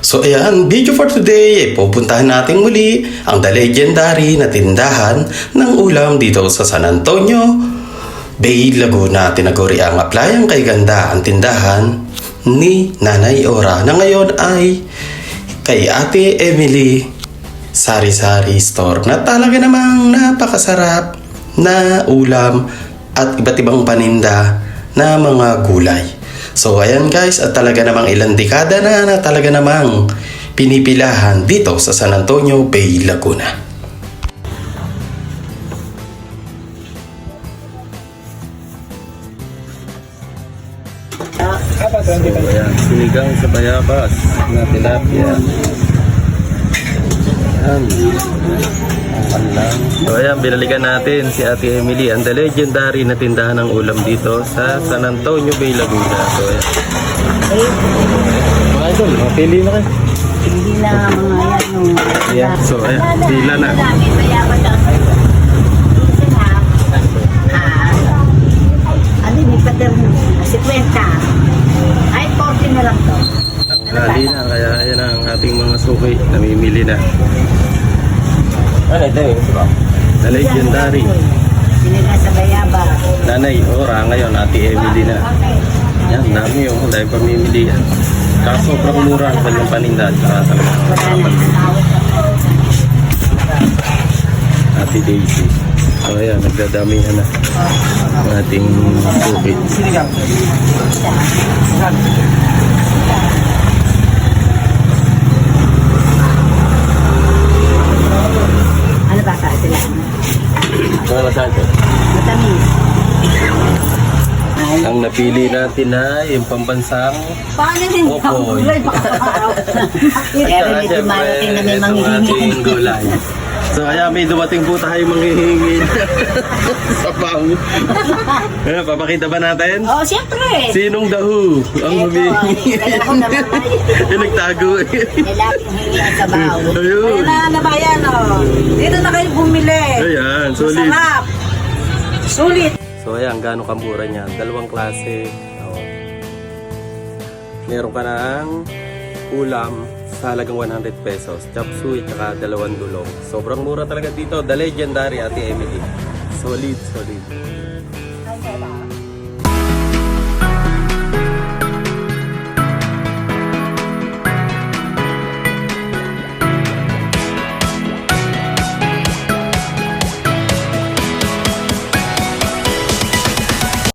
So ayan, video for today ay pupuntahan natin muli ang The Legendary na tindahan ng ulam dito sa San Antonio, Bay, Laguna. Tinaguri ang aplayang kay ganda ang tindahan ni Nanay Ora na ngayon ay kay Ate Emily Sari Sari Store na talaga namang napakasarap na ulam at iba't ibang paninda na mga gulay. So ayan guys, at talaga namang ilang dekada na na talaga namang pinipilahan dito sa San Antonio Bay, Laguna. Ayan, sinigang sa bayabas na tilapia. Ayan. Ang lang. So, ayan, binalikan natin si Ate Emily, ang the legendary na tindahan ng ulam dito sa San Antonio Bay, Laguna. So, ayan. Mga idol, mga pili na kayo. Hindi na mga yan. Ayan. So, ayan, pila na. Na. Ah. Ano ni Pater? 50. Ay, 40 na lang to. Ang hali na, kaya ayan ang suki, namimili na. Ano ito eh? The legendary. Sinigang sa bayaba. Nanay, ora ngayon, Ate Emily na. Yan, dami yung dahil pamimili yan. Kaso sobrang mura ang kanyang paninda at saka masarap. Ate Daisy. So ayan, nagdadamihan na ang ating suki. Ano ba sa sila? Ano ito? Matamis. Ay, Ang napili natin na yung pambansang paano din Opo. ako? Gulay pa araw. Kaya rin ito marating na may manghihingi. ating gulay. So kaya may dumating po tayo manghihingi sa pang. Ano, papakita ba natin? Oh, siyempre. Sinong dahu ang humihingi? kaya ako naman ay- nagtago eh. May laging hingi ang sabaw. Ayun. na nabayan, oh. Dito na kayo bumili. Ayan, solid. Masarap. Sulit. So ayan, gaano kamura niya? Dalawang klase. Oh. Meron ka ng ulam sa halagang 100 pesos. Chop suey, tsaka dalawang dulong. Sobrang mura talaga dito. The legendary, Ate Emily. Solid, solid. Ay,